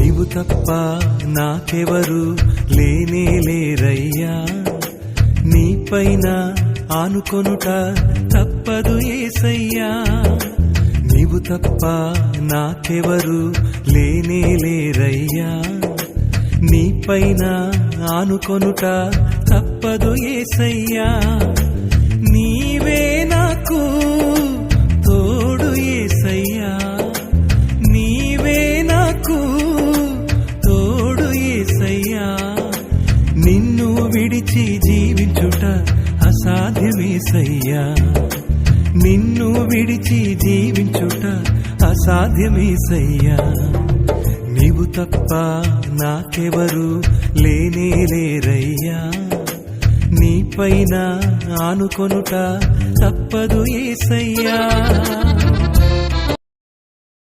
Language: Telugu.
నీవు తప్ప నాకెవరు లేనే లేరయ్యా. నీపైన ఆనుకొనుట తప్పదు ఏసయ్యా. నీవు తప్ప నాకెవరు లేనే లేరయ్యా. నీపైన ఆనుకొనుట తప్పదు ఏసయ్యా. విడిచి జీవించుట అసాధ్యమేసయ్యా నిన్ను విడిచి జీవించుట అసాధ్యమేసయ్యా నీవు తప్ప నాకెవరు లేనే లేరయ్యా. నీపైన ఆనుకొనుట తప్పదు ఏసయ్యా